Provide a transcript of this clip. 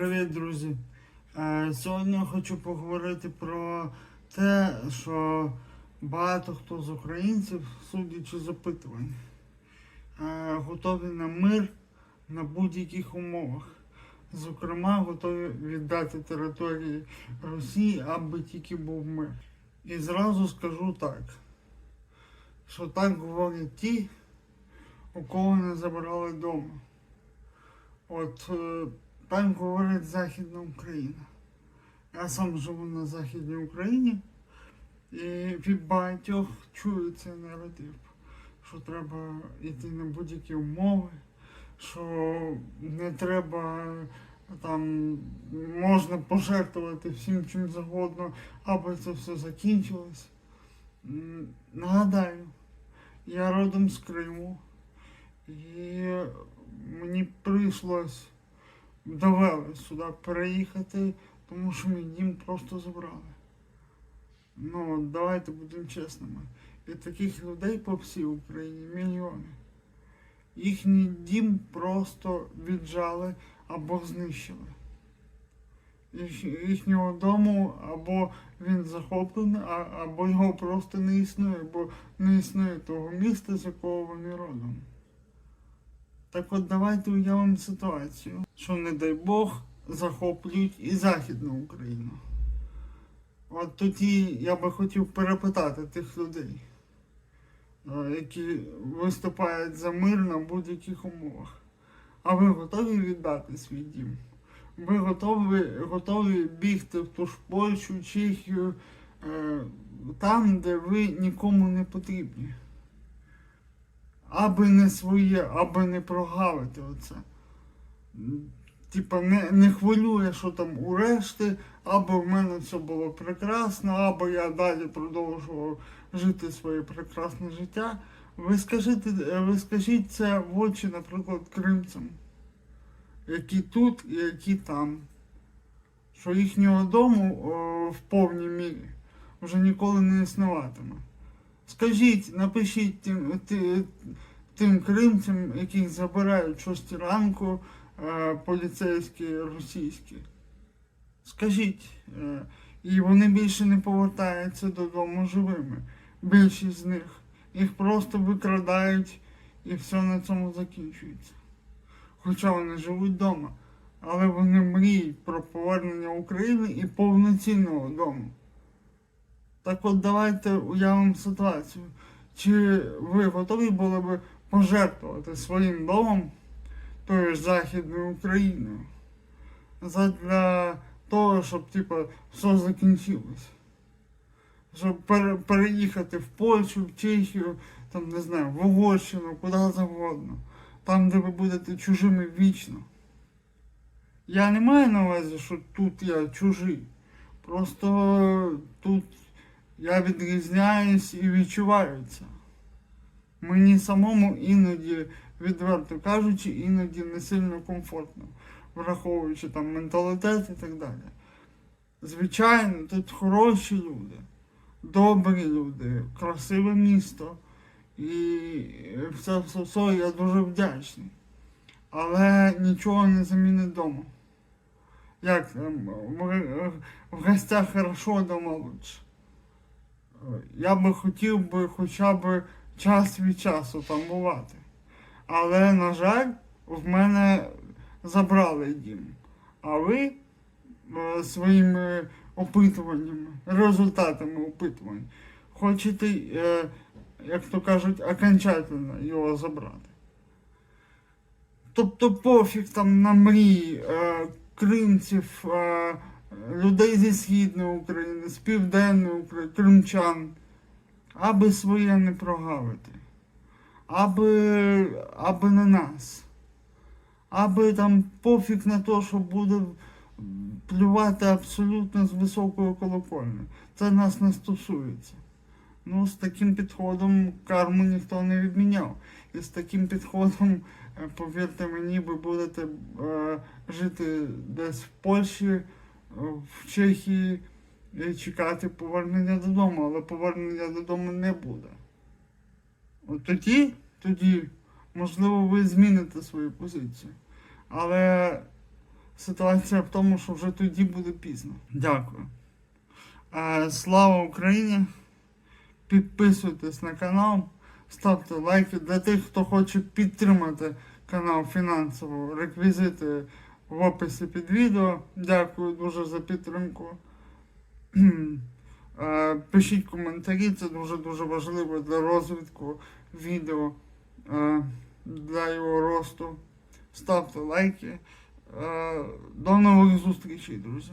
Привіт, друзі! Е, Сьогодні я хочу поговорити про те, що багато хто з українців, судячи з опитувань, е, готові на мир на будь-яких умовах. Зокрема, готові віддати території Росії, аби тільки був мир. І зразу скажу так, що так говорять ті, у кого не забрали вдома. От е, так говорить Західна Україна. Я сам живу на Західній Україні і від багатьох чую цей наратив, що треба йти на будь-які умови, що не треба там можна пожертвувати всім чим завгодно, аби це все закінчилось. Нагадаю, я родом з Криму. І мені прийшлось довели сюди переїхати, тому що мій дім просто забрали. Ну, давайте будемо чесними. І таких людей по всій Україні мільйони. Їхній дім просто віджали або знищили. Їх- Їхнього дому або він захоплений, або його просто не існує, бо не існує того міста, з якого вони родом. Так от давайте уявимо ситуацію, що, не дай Бог, захоплюють і Західну Україну. От тоді я би хотів перепитати тих людей, е, які виступають за мир на будь-яких умовах. А ви готові віддати свій дім? Ви готові, готові бігти в ту ж Польщу, Чехію, е, там, де ви нікому не потрібні? Аби не своє, аби не прогавити оце. Типа не, не хвилює, що там у решти, аби в мене все було прекрасно, аби я далі продовжував жити своє прекрасне життя. Ви скажіть, ви скажіть це в очі, наприклад, кримцям, які тут і які там. Що їхнього дому о, в повній мірі вже ніколи не існуватиме. Скажіть, напишіть тим, ти- тим кримцям, яких забирають шості ранку е, поліцейські російські. Скажіть, е, і вони більше не повертаються додому живими. Більшість з них. Їх просто викрадають і все на цьому закінчується. Хоча вони живуть вдома, але вони мріють про повернення України і повноцінного дому. Так от давайте уявимо ситуацію. Чи ви готові були б пожертвувати своїм домом тою Західною Україною? Задля того, щоб типу, все закінчилось. Щоб пере- переїхати в Польщу, в Чехію, там, не знаю, в Угорщину, куди завгодно. Там, де ви будете чужими вічно. Я не маю на увазі, що тут я чужий. Просто тут я відрізняюсь і відчуваю це. Мені самому іноді, відверто кажучи, іноді не сильно комфортно, враховуючи там менталітет і так далі. Звичайно, тут хороші люди, добрі люди, красиве місто. І все, все, все, я дуже вдячний. Але нічого не замінить вдома. Як в, гостях хорошо, вдома лучше. Я би хотів би хоча б час від часу там бувати. Але, на жаль, в мене забрали дім. А ви е, своїми опитуваннями, результатами опитувань, хочете, е, як то кажуть, окончательно його забрати. Тобто пофіг там на мрії е, кримців, людей зі Східної України, з Південної України, кримчан, аби своє не прогавити, аби, аби не нас, аби там пофіг на те, що буде плювати абсолютно з високої колокольні. Це нас не стосується. Ну, з таким підходом карму ніхто не відміняв. І з таким підходом, е, повірте мені, ви будете е, жити десь в Польщі, е, в Чехії чекати повернення додому, але повернення додому не буде. От тоді, тоді, можливо, ви зміните свою позицію. Але Ситуація в тому, що вже тоді буде пізно. Дякую. Е, Слава Україні! Підписуйтесь на канал, ставте лайки. Для тих, хто хоче підтримати канал фінансово, реквізити в описі під відео. Дякую дуже за підтримку. Е, Пишіть коментарі, це дуже-дуже важливо для розвитку відео, е, для його росту. Ставте лайки. Е, До нових зустрічей, друзі.